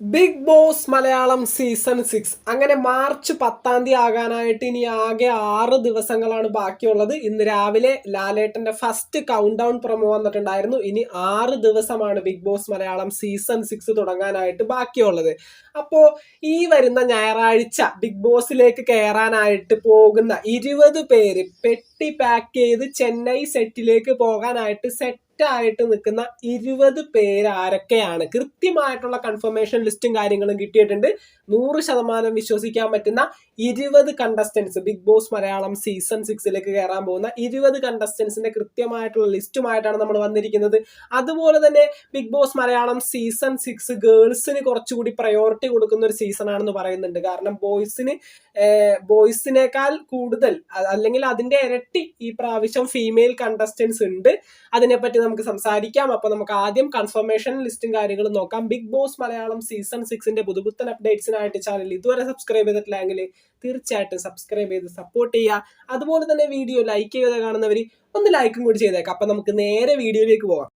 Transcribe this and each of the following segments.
Big boss Malayalam season six അങ്ങനെ March പത്താം തീയതി ആകാനായിട്ട് ഇനി ആകെ ആറ് ദിവസങ്ങളാണ് ബാക്കിയുള്ളത്. ഇന്ന് രാവിലെ ലാലേട്ടന്റെ ഫസ്റ്റ് കൗണ്ട് ഡൗൺ പ്രൊമോ വന്നിട്ടുണ്ടായിരുന്നു. ഇനി ആറ് ദിവസമാണ് big boss Malayalam season six തുടങ്ങാനായിട്ട് ബാക്കിയുള്ളത്. അപ്പോ ഈ വരുന്ന ഞായറാഴ്ച ബിഗ് ബോസിലേക്ക് കയറാനായിട്ട് പോകുന്ന ഇരുപത് പേര് പെട്ടി പാക്ക് ചെയ്ത് ചെന്നൈ സെറ്റിലേക്ക് പോകാനായിട്ട് സെറ്റ് ആയിട്ട് നിൽക്കുന്ന ഇരുപത് പേര് ആരൊക്കെയാണ് കൃത്യമായിട്ടുള്ള കൺഫർമേഷൻ ലിസ്റ്റും കാര്യങ്ങളും കിട്ടിയിട്ടുണ്ട്. നൂറ് ശതമാനം വിശ്വസിക്കാൻ പറ്റുന്ന ഇരുപത് contestants big boss Malayalam season സിക്സിലേക്ക് കയറാൻ പോകുന്ന ഇരുപത് കണ്ടസ്റ്റൻസിന്റെ കൃത്യമായിട്ടുള്ള ലിസ്റ്റുമായിട്ടാണ് നമ്മൾ വന്നിരിക്കുന്നത്. അതുപോലെ തന്നെ big boss Malayalam season six ഗേൾസിന് കുറച്ചുകൂടി പ്രയോറിറ്റി കൊടുക്കുന്ന ഒരു സീസൺ ആണെന്ന് പറയുന്നുണ്ട്. കാരണം ബോയ്സിന് ബോയ്സിനേക്കാൾ കൂടുതൽ അല്ലെങ്കിൽ അതിന്റെ ഇരട്ടി ഈ പ്രാവശ്യം ഫീമെയിൽ കണ്ടസ്റ്റൻസ് ഉണ്ട്. അതിനെപ്പറ്റി നമുക്ക് സംസാരിക്കാം. അപ്പോൾ നമുക്ക് ആദ്യം കൺഫർമേഷൻ ലിസ്റ്റും കാര്യങ്ങളും നോക്കാം. ബിഗ് ബോസ് മലയാളം സീസൺ സിക്സിന്റെ പുതുപുത്തൻ അപ്ഡേറ്റ്സിനായിട്ട് ചാനൽ ഇതുവരെ സബ്സ്ക്രൈബ് ചെയ്തിട്ടില്ലെങ്കിൽ തീർച്ചയായിട്ടും സബ്സ്ക്രൈബ് ചെയ്ത് സപ്പോർട്ട് ചെയ്യുക. അതുപോലെ തന്നെ വീഡിയോ ലൈക്ക് ചെയ്ത് കാണുന്നവർ ഒന്ന് ലൈക്കും കൂടി ചെയ്തേക്കാം. അപ്പൊ നമുക്ക് നേരെ വീഡിയോയിലേക്ക് പോകാം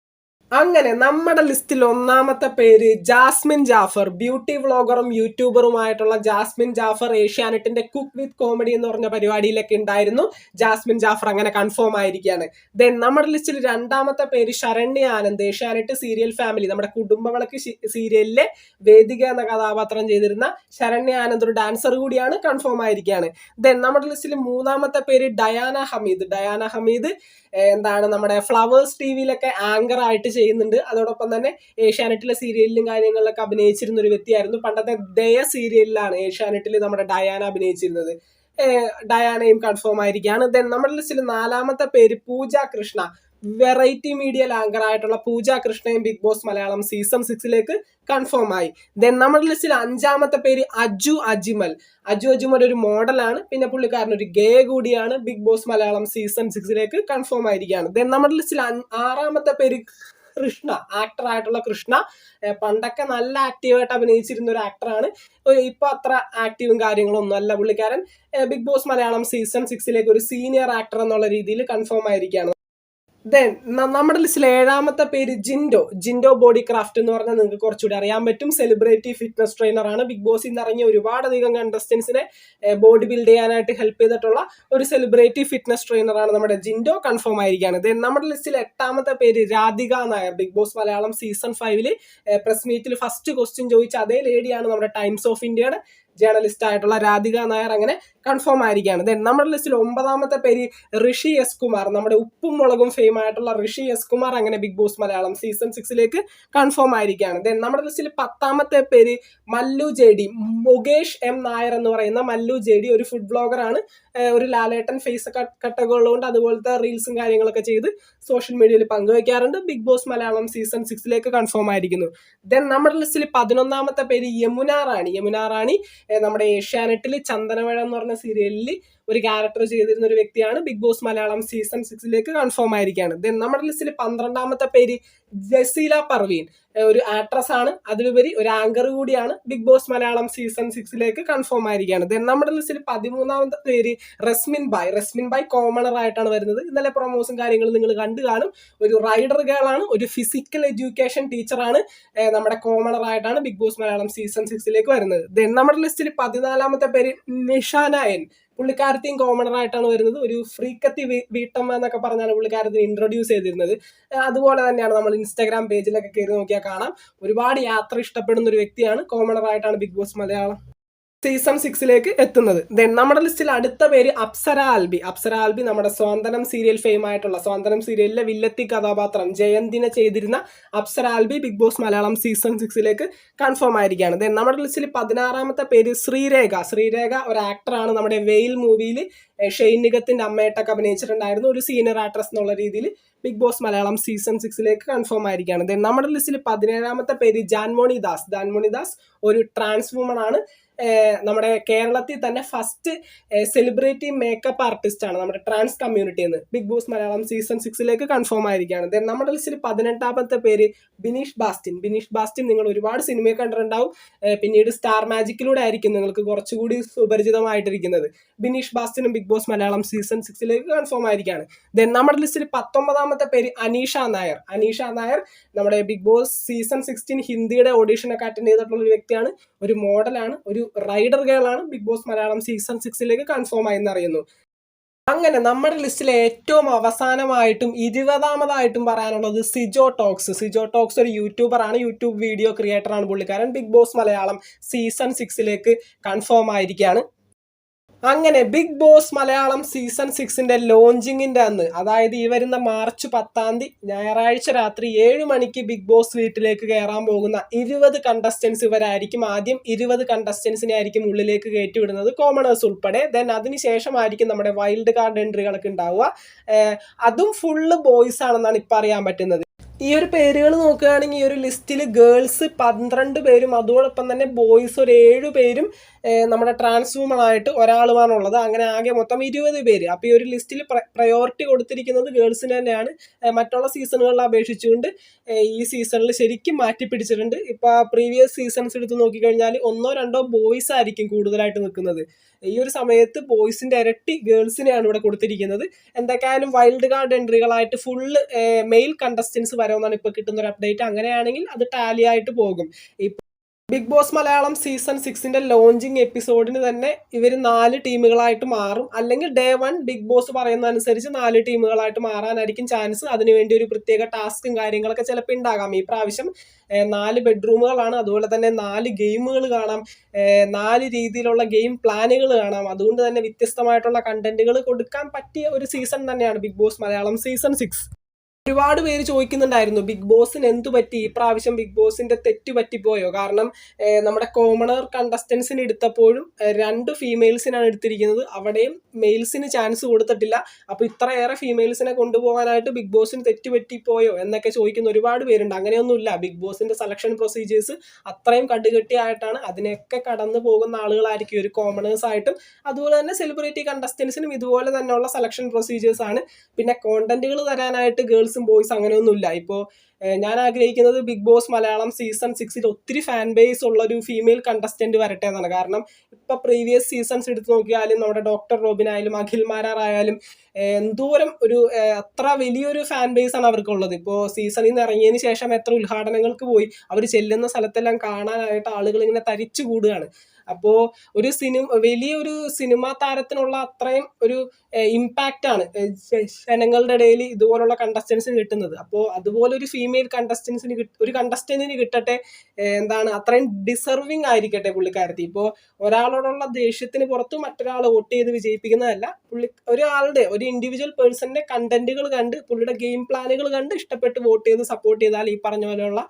അങ്ങനെ നമ്മുടെ ലിസ്റ്റിൽ ഒന്നാമത്തെ പേര് ജാസ്മിൻ ജാഫർ ബ്യൂട്ടി വ്ളോഗറും യൂട്യൂബറുമായിട്ടുള്ള ജാസ്മിൻ ജാഫർ ഏഷ്യാനെറ്റിന്റെ കുക്ക് വിത്ത് കോമഡി എന്ന് പറഞ്ഞ പരിപാടിയിലൊക്കെ ഉണ്ടായിരുന്നു. ജാസ്മിൻ ജാഫർ അങ്ങനെ കൺഫേം ആയിരിക്കുകയാണ്. ദെൻ നമ്മുടെ ലിസ്റ്റിൽ രണ്ടാമത്തെ പേര് ശരണ്യ ആനന്ദ് ഏഷ്യാനെറ്റ് സീരിയൽ ഫാമിലി. നമ്മുടെ കുടുംബവിളക്ക് സീരിയലിലെ വേദിക എന്ന കഥാപാത്രം ചെയ്തിരുന്ന ശരണ്യ ആനന്ദ് ഒരു ഡാൻസർ കൂടിയാണ് കൺഫേം ആയിരിക്കുകയാണ്. ദെൻ നമ്മുടെ ലിസ്റ്റിൽ മൂന്നാമത്തെ പേര് ഡയാന ഹമീദ്. ഡയാന ഹമീദ് എന്താണ് നമ്മുടെ ഫ്ലവേഴ്സ് ടി വിയിലൊക്കെ ആങ്കർ ആയിട്ട് ചെയ്യുന്നുണ്ട്. അതോടൊപ്പം തന്നെ ഏഷ്യാനെറ്റിലെ സീരിയലിലും കാര്യങ്ങളിലൊക്കെ അഭിനയിച്ചിരുന്ന ഒരു വ്യക്തിയായിരുന്നു. പണ്ടത്തെ ദയ സീരിയലിലാണ് ഏഷ്യാനെറ്റിൽ നമ്മുടെ ഡയാന അഭിനയിച്ചിരുന്നത്. ഡയാനയും കൺഫേം ആയിരിക്കുകയാണ്. ദെൻ നമ്മുടെ ലിസ്റ്റിൽ നാലാമത്തെ പേര് Pooja Krishna. Variety media anchor ആയിട്ടുള്ള പൂജ കൃഷ്ണയും ബിഗ് ബോസ് മലയാളം സീസൺ സിക്സിലേക്ക് കൺഫേം ആയി. ദെൻ നമ്മുടെ ലിസ്റ്റിൽ അഞ്ചാമത്തെ പേര് അജു അജിമൽ. അജു അജിമൽ ഒരു മോഡലാണ്. പിന്നെ പുള്ളിക്കാരൻ ഒരു ഗേ കൂടിയാണ്. ബിഗ് ബോസ് മലയാളം സീസൺ സിക്സിലേക്ക് കൺഫേം ആയിരിക്കുകയാണ്. ദെൻ നമ്മുടെ ലിസ്റ്റിൽ ആറാമത്തെ പേര് കൃഷ്ണ ആക്ടർ ആയിട്ടുള്ള കൃഷ്ണ. പണ്ടൊക്കെ നല്ല ആക്റ്റീവായിട്ട് അഭിനയിച്ചിരുന്ന ഒരു ആക്ടറാണ് ഇപ്പൊ അത്ര ആക്റ്റീവും കാര്യങ്ങളും ഒന്നും അല്ല പുള്ളിക്കാരൻ. ബിഗ് ബോസ് മലയാളം സീസൺ സിക്സിലേക്ക് ഒരു സീനിയർ ആക്ടർ എന്നുള്ള രീതിയിൽ കൺഫേം ആയിരിക്കുകയാണ്. ദെൻ നമ്മുടെ ലിസ്റ്റിൽ ഏഴാമത്തെ പേര് ജിൻഡോ. ജിൻഡോ ബോഡി ക്രാഫ്റ്റ് എന്ന് പറഞ്ഞാൽ നിങ്ങൾക്ക് കുറച്ചുകൂടി അറിയാൻ പറ്റും. സെലിബ്രിറ്റി ഫിറ്റ്നസ് ട്രെയിനർ ആണ്. ബിഗ് ബോസിൽ നിന്ന് ഇറങ്ങിയ ഒരുപാടധികം കണ്ടസ്റ്റൻസിനെ ബോഡി ബിൽഡ് ചെയ്യാനായിട്ട് ഹെൽപ്പ് ചെയ്തിട്ടുള്ള ഒരു സെലിബ്രിറ്റി ഫിറ്റ്നസ് ട്രെയിനർ ആണ് നമ്മുടെ ജിൻഡോ. കൺഫേം ആയിരിക്കുകയാണ്. ദെൻ നമ്മുടെ ലിസ്റ്റിൽ എട്ടാമത്തെ പേര് Radhika Nair. Big boss Malayalam season ഫൈവിൽ പ്രസ് മീറ്റിൽ ഫസ്റ്റ് ക്വസ്റ്റ്യൻ ചോദിച്ച അതേ ലേഡിയാണ് നമ്മുടെ ടൈംസ് ഓഫ് ഇന്ത്യയുടെ ജേർണലിസ്റ്റ് ആയിട്ടുള്ള രാധിക നായർ അങ്ങനെ കൺഫേം ആയിരിക്കുകയാണ്. ദെൻ നമ്മുടെ ലിസ്റ്റിൽ ഒമ്പതാമത്തെ പേര് ഋഷി എസ് കുമാർ. നമ്മുടെ ഉപ്പും മുളകും ഫെയിം ആയിട്ടുള്ള ഋഷി എസ് കുമാർ അങ്ങനെ ബിഗ് ബോസ് മലയാളം സീസൺ സിക്സിലേക്ക് കൺഫേം ആയിരിക്കുകയാണ്. ദെൻ നമ്മുടെ ലിസ്റ്റിൽ പത്താമത്തെ പേര് Mallu J D Mukesh M Nair എന്ന് പറയുന്ന മല്ലു ജെ ഡി ഒരു ഫുഡ് ബ്ലോഗറാണ് ഒരു ലാലേട്ടൻ ഫേസ് കട്ടൊക്കെ ഉള്ളതുകൊണ്ട് അതുപോലത്തെ റീൽസും കാര്യങ്ങളൊക്കെ ചെയ്ത് സോഷ്യൽ മീഡിയയിൽ പങ്കുവയ്ക്കാറുണ്ട് ബിഗ് ബോസ് മലയാളം സീസൺ സിക്സിലേക്ക് കൺഫേം ആയിരിക്കുന്നു. ദെൻ നമ്മുടെ ലിസ്റ്റിൽ പതിനൊന്നാമത്തെ പേര് യമുന റാണി യമുന റാണി നമ്മുടെ ഏഷ്യാനെറ്റിൽ ചന്ദനമഴ എന്ന് പറഞ്ഞ സീരിയലിൽ ഒരു ക്യാരക്ടർ ചെയ്തിരുന്ന ഒരു വ്യക്തിയാണ് ബിഗ് ബോസ് മലയാളം സീസൺ സിക്സിലേക്ക് കൺഫേം ആയിരിക്കുകയാണ്. ദെൻ നമ്മുടെ ലിസ്റ്റിൽ പന്ത്രണ്ടാമത്തെ പേര് ജസീല പർവീൻ ഒരു ആക്ട്രസ് ആണ്. അതിലുപരി ഒരു ആങ്കർ കൂടിയാണ് ബിഗ് ബോസ് മലയാളം സീസൺ സിക്സിലേക്ക് കൺഫേം ആയിരിക്കുകയാണ്. ദെൻ നമ്മുടെ ലിസ്റ്റിൽ പതിമൂന്നാമത്തെ പേര് റസ്മിൻ ബായ്. റസ്മിൻ ബായ് കോമണർ ആയിട്ടാണ് വരുന്നത്. ഇന്നലെ പ്രൊമോസും കാര്യങ്ങളും നിങ്ങൾ കണ്ടു കാണും. ഒരു റൈഡർ ഗേൾ ആണ്. ഒരു ഫിസിക്കൽ എഡ്യൂക്കേഷൻ ടീച്ചറാണ് നമ്മുടെ കോമണർ ആയിട്ടാണ് ബിഗ് ബോസ് മലയാളം സീസൺ സിക്സിലേക്ക് വരുന്നത്. ദെൻ നമ്മുടെ ലിസ്റ്റിൽ പതിനാലാമത്തെ പേര് നിഷാന എൻ പുള്ളിക്കാരത്തെയും കോമണർ ആയിട്ടാണ് വരുന്നത്. ഒരു ഫ്രീക്കത്തി വീട്ടമ്മ എന്നൊക്കെ പറഞ്ഞാണ് പുള്ളിക്കാരത്തിന് ഇൻട്രൊഡ്യൂസ് ചെയ്തിരുന്നത്. അതുപോലെ തന്നെയാണ് നമ്മൾ ഇൻസ്റ്റാഗ്രാം പേജിലൊക്കെ കയറി നോക്കിയാൽ കാണാം. ഒരുപാട് യാത്ര ഇഷ്ടപ്പെടുന്ന ഒരു വ്യക്തിയാണ് കോമണർ ആയിട്ടാണ് ബിഗ് ബോസ് മലയാളം. സീസൺ സിക്സിലേക്ക് എത്തുന്നത്. ദെൻ നമ്മുടെ ലിസ്റ്റിൽ അടുത്ത പേര് അപ്സര ആൽബി. അപ്സര ആൽബി നമ്മുടെ സ്വാന്തനം സീരിയൽ ഫെയിം ആയിട്ടുള്ള സ്വാന്തനം സീരിയലിലെ വില്ലത്തി കഥാപാത്രം ജയന്തിനെ ചെയ്തിരുന്ന Apsara Alby big boss Malayalam season സിക്സിലേക്ക് confirm ആയിരിക്കുകയാണ്. ദെൻ നമ്മുടെ ലിസ്റ്റിൽ പതിനാറാമത്തെ പേര് ശ്രീരേഖ. ശ്രീരേഖ ഒരു ആക്ടറാണ് നമ്മുടെ വെയിൽ മൂവിയിൽ ഷെയ്ൻ നിഗത്തിന്റെ അമ്മയായിട്ടൊക്കെ അഭിനയിച്ചിട്ടുണ്ടായിരുന്നു. ഒരു സീനിയർ ആക്ട്രസ് എന്നുള്ള രീതിയിൽ ബിഗ് ബോസ് മലയാളം സീസൺ സിക്സിലേക്ക് കൺഫേം ആയിരിക്കുകയാണ്. ദെൻ നമ്മുടെ ലിസ്റ്റിൽ പതിനേഴാമത്തെ പേര് ജാൻമോണി ദാസ് ജാൻമോണി ദാസ് ഒരു ട്രാൻസ് വുമൺ ആണ്. നമ്മുടെ കേരളത്തിൽ തന്നെ ഫസ്റ്റ് സെലിബ്രിറ്റി മേക്കപ്പ് ആർട്ടിസ്റ്റ് ആണ് നമ്മുടെ ട്രാൻസ് കമ്മ്യൂണിറ്റി എന്ന് ബിഗ് ബോസ് മലയാളം സീസൺ സിക്സിലേക്ക് കൺഫേം ആയിരിക്കുകയാണ്. ദെൻ നമ്മുടെ ലിസ്റ്റിൽ പതിനെട്ടാമത്തെ പേര് ബിനീഷ് ബാസ്റ്റിൻ. ബിനീഷ് ബാസ്റ്റിൻ നിങ്ങൾ ഒരുപാട് സിനിമയെ കണ്ടിട്ടുണ്ടാവും. പിന്നീട് സ്റ്റാർ മാജിക്കിലൂടെ ആയിരിക്കും നിങ്ങൾക്ക് കുറച്ചുകൂടി സുപരിചിതമായിട്ടിരിക്കുന്നത്. ബിനീഷ് ബാസ്റ്റിനും ബിഗ് ബോസ് മലയാളം സീസൺ സിക്സിലേക്ക് കൺഫേം ആയിരിക്കുകയാണ്. ദെൻ നമ്മുടെ ലിസ്റ്റിൽ പത്തൊമ്പതാമത്തെ പേര് അനീഷ നായർ. അനീഷ നായർ നമ്മുടെ ബിഗ് ബോസ് സീസൺ സിക്സ്റ്റീൻ ഹിന്ദിയുടെ ഓഡീഷനൊക്കെ അറ്റൻഡ് ചെയ്തിട്ടുള്ള ഒരു വ്യക്തിയാണ്. ഒരു മോഡലാണ് ഒരു റൈഡർ ഗേളാണ് ബിഗ് ബോസ് മലയാളം സീസൺ സിക്സിലേക്ക് കൺഫേം ആയി എന്നറിയുന്നു. അങ്ങനെ നമ്മുടെ ലിസ്റ്റിലെ ഏറ്റവും അവസാനമായിട്ടും ഇരുപതാമതായിട്ടും പറയാനുള്ളത് സിജോ ടോക്സ്. സിജോ ടോക്സ് ഒരു യൂട്യൂബറാണ് യൂട്യൂബ് വീഡിയോ ക്രിയേറ്ററാണ് പുള്ളിക്കാരൻ. ബിഗ് ബോസ് മലയാളം സീസൺ സിക്സിലേക്ക് കൺഫേം ആയിരിക്കുകയാണ്. അങ്ങനെ ബിഗ് ബോസ് മലയാളം സീസൺ സിക്സിന്റെ ലോഞ്ചിങ്ങിന്റെ അന്ന് അതായത് ഈ വരുന്ന മാർച്ച് പത്താം തീയതി ഞായറാഴ്ച രാത്രി ഏഴ് മണിക്ക് ബിഗ് ബോസ് വീട്ടിലേക്ക് കയറാൻ പോകുന്ന ഇരുപത് കണ്ടസ്റ്റൻസ് ഇവരായിരിക്കും ആദ്യം. ഇരുപത് കണ്ടസ്റ്റൻസിനെ ആയിരിക്കും ഉള്ളിലേക്ക് കയറ്റിവിടുന്നത് കോമണേഴ്സ് ഉൾപ്പെടെ. ദെൻ അതിനുശേഷമായിരിക്കും നമ്മുടെ വൈൽഡ് കാർഡ് എൻട്രികളൊക്കെ ഉണ്ടാവുക. അതും ഫുള്ള് ബോയ്സ് ആണെന്നാണ് ഇപ്പം അറിയാൻ പറ്റുന്നത്. ഈ ഒരു പേരുകൾ നോക്കുകയാണെങ്കിൽ ഈ ഒരു ലിസ്റ്റിൽ ഗേൾസ് പന്ത്രണ്ട് പേരും അതോടൊപ്പം തന്നെ ബോയ്സ് ഒരു ഏഴ് പേരും നമ്മുടെ ട്രാൻസ് ആയിട്ട് ഒരാളുമാണുള്ളത്. അങ്ങനെ ആകെ മൊത്തം ഇരുപത് പേര്. അപ്പോൾ ഈ ഒരു ലിസ്റ്റിൽ പ്രയോറിറ്റി കൊടുത്തിരിക്കുന്നത് ഗേൾസിന് തന്നെയാണ്. മറ്റുള്ള സീസണുകളിൽ അപേക്ഷിച്ചുകൊണ്ട് ഈ സീസണിൽ ശരിക്കും മാറ്റി പിടിച്ചിട്ടുണ്ട്. ഇപ്പോൾ പ്രീവിയസ് സീസൺസ് എടുത്ത് നോക്കിക്കഴിഞ്ഞാൽ ഒന്നോ രണ്ടോ ബോയ്സ് ആയിരിക്കും കൂടുതലായിട്ട് നിൽക്കുന്നത്. ഈ ഒരു സമയത്ത് ബോയ്സിന്റെ ഇരട്ടി ഗേൾസിനെയാണ് ഇവിടെ കൊടുത്തിരിക്കുന്നത്. എന്തൊക്കെയായാലും വൈൽഡ് കാർഡ് എൻട്രികളായിട്ട് ഫുള്ള് മെയിൽ കണ്ടസ്റ്റൻസ് വരുമെന്നാണ് ഇപ്പോൾ കിട്ടുന്ന ഒരു അപ്ഡേറ്റ് അങ്ങനെയാണെങ്കിൽ അത് ടാലി ആയിട്ട് പോകും. ഇപ്പൊ ബിഗ് ബോസ് മലയാളം സീസൺ സിക്സിന്റെ ലോഞ്ചിങ് എപ്പിസോഡിന് തന്നെ ഇവർ നാല് ടീമുകളായിട്ട് മാറും. അല്ലെങ്കിൽ ഡേ വൺ ബിഗ് ബോസ് പറയുന്ന അനുസരിച്ച് നാല് ടീമുകളായിട്ട് മാറാനായിരിക്കും ചാൻസ് അതിനുവേണ്ടി ഒരു പ്രത്യേക ടാസ്കും കാര്യങ്ങളൊക്കെ ചിലപ്പോൾ ഉണ്ടാകാം. ഈ പ്രാവശ്യം നാല് ബെഡ്റൂമുകളാണ് അതുപോലെ തന്നെ നാല് ഗെയിമുകൾ കാണാം. നാല് രീതിയിലുള്ള ഗെയിം പ്ലാനുകൾ കാണാം. അതുകൊണ്ട് തന്നെ വ്യത്യസ്തമായിട്ടുള്ള കണ്ടന്റുകൾ കൊടുക്കാൻ പറ്റിയ ഒരു സീസൺ തന്നെയാണ് big boss Malayalam season six ഒരുപാട് പേര് ചോദിക്കുന്നുണ്ടായിരുന്നു ബിഗ് ബോസിന് എന്തു പറ്റി? ഈ പ്രാവശ്യം ബിഗ് ബോസിന്റെ തെറ്റ് പറ്റിപ്പോയോ? കാരണം നമ്മുടെ കോമണർ കണ്ടസ്റ്റൻസിന് എടുത്തപ്പോഴും രണ്ട് ഫീമെയിൽസിനാണ് എടുത്തിരിക്കുന്നത്. അവിടെയും മെയിൽസിന് ചാൻസ് കൊടുത്തിട്ടില്ല. അപ്പോൾ ഇത്രയേറെ ഫീമെയിൽസിനെ കൊണ്ടുപോകാനായിട്ട് ബിഗ് ബോസിന് തെറ്റ് പറ്റിപ്പോയോ എന്നൊക്കെ ചോദിക്കുന്ന ഒരുപാട് പേരുണ്ട്. അങ്ങനെയൊന്നുമില്ല. ബിഗ് ബോസിന്റെ സെലക്ഷൻ പ്രൊസീജിയേഴ്സ് അത്രയും കടുകട്ടിയായിട്ടാണ് അതിനൊക്കെ കടന്നു പോകുന്ന ആളുകളായിരിക്കും ഒരു കോമണേഴ്സ് ആയിട്ടും. അതുപോലെ തന്നെ സെലിബ്രിറ്റി കണ്ടസ്റ്റൻസിനും ഇതുപോലെ തന്നെയുള്ള സെലക്ഷൻ പ്രൊസീജിയേഴ്സ് ആണ്. പിന്നെ കോണ്ടന്റുകൾ തരാനായിട്ട് ഗേൾസും ബോയ്സ് അങ്ങനെയൊന്നുമില്ല. ഇപ്പോൾ ഞാൻ ആഗ്രഹിക്കുന്നത് ബിഗ് ബോസ് മലയാളം സീസൺ സിക്സിൽ ഒത്തിരി ഫാൻ ബേസ് ഉള്ള ഒരു ഫീമെയിൽ കണ്ടസ്റ്റന്റ് വരട്ടെ എന്നാണ്. കാരണം ഇപ്പൊ പ്രീവിയസ് സീസൺസ് എടുത്തു നോക്കിയാലും നമ്മുടെ ഡോക്ടർ റോബിൻ ആയാലും അഖിൽ മാരാറായാലും എന്തോരം ഒരു അത്ര വലിയൊരു ഫാൻ ബേസ് ആണ് അവർക്കുള്ളത്. ഇപ്പോൾ സീസണിൽ നിന്ന് ഇറങ്ങിയതിന് ശേഷം എത്ര ഉദ്ഘാടനങ്ങൾക്ക് പോയി അവർ ചെല്ലുന്ന സ്ഥലത്തെല്ലാം കാണാനായിട്ട് ആളുകൾ ഇങ്ങനെ തരിച്ചു കൂടുകയാണ്. അപ്പോൾ ഒരു സിനിമ വലിയൊരു സിനിമാ താരത്തിനുള്ള അത്രയും ഒരു ഇമ്പാക്റ്റ് ആണ് ജനങ്ങളുടെ ഇടയിൽ ഇതുപോലുള്ള കണ്ടസ്റ്റൻസിന് കിട്ടുന്നത്. അപ്പോൾ അതുപോലെ ഒരു ഫീമെയിൽ കണ്ടസ്റ്റൻസിന് ഒരു കണ്ടസ്റ്റന്റിന് കിട്ടട്ടെ എന്താണ് അത്രയും ഡിസർവിങ് ആയിരിക്കട്ടെ പുള്ളിക്കാരത്തി. ഇപ്പോൾ ഒരാളോടുള്ള ദേഷ്യത്തിന് പുറത്ത് മറ്റൊരാൾ വോട്ട് ചെയ്ത് വിജയിപ്പിക്കുന്നതല്ല പുള്ളി ഒരാളുടെ ഒരു ഇൻഡിവിജ്വൽ പേഴ്സന്റെ കണ്ടന്റുകൾ കണ്ട് പുള്ളിയുടെ ഗെയിം പ്ലാനുകൾ കണ്ട് ഇഷ്ടപ്പെട്ട് വോട്ട് ചെയ്ത് സപ്പോർട്ട് ചെയ്താൽ ഈ പറഞ്ഞ പോലെയുള്ള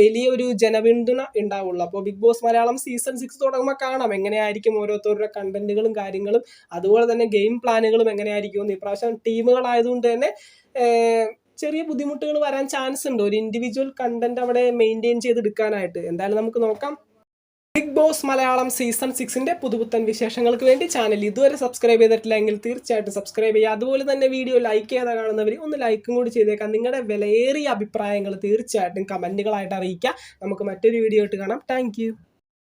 വലിയൊരു ജനപിന്തുണ ഉണ്ടാവുള്ളൂ. അപ്പോൾ big boss Malayalam season six തുടങ്ങുമ്പോൾ കാണാം. എങ്ങനെയായിരിക്കും ഓരോരുത്തരുടെ കണ്ടന്റുകളും കാര്യങ്ങളും. അതുപോലെ തന്നെ ഗെയിം പ്ലാനുകളും എങ്ങനെയായിരിക്കും ഇപ്രാവശ്യം ടീമുകളായതുകൊണ്ട് തന്നെ ചെറിയ ബുദ്ധിമുട്ടുകൾ വരാൻ ചാൻസ് ഉണ്ട്. ഒരു ഇൻഡിവിജ്വൽ കണ്ടന്റ് അവിടെ മെയിന്റെയിൻ ചെയ്തെടുക്കാനായിട്ട്. എന്തായാലും നമുക്ക് നോക്കാം. ബിഗ് ബോസ് മലയാളം സീസൺ സിക്സിന്റെ പുതുപുത്തൻ വിശേഷങ്ങൾക്ക് വേണ്ടി ചാനൽ ഇതുവരെ സബ്സ്ക്രൈബ് ചെയ്തിട്ടില്ലെങ്കിൽ തീർച്ചയായിട്ടും സബ്സ്ക്രൈബ് ചെയ്യുക. അതുപോലെ തന്നെ വീഡിയോ ലൈക്ക് ചെയ്താൽ കാണുന്നവർ ഒന്ന് ലൈക്കും കൂടി ചെയ്തേക്കാം. നിങ്ങളുടെ വിലയേറിയ അഭിപ്രായങ്ങൾ തീർച്ചയായിട്ടും കമന്റുകളായിട്ട് അറിയിക്കുക. നമുക്ക് മറ്റൊരു വീഡിയോ ആയിട്ട് കാണാം. താങ്ക്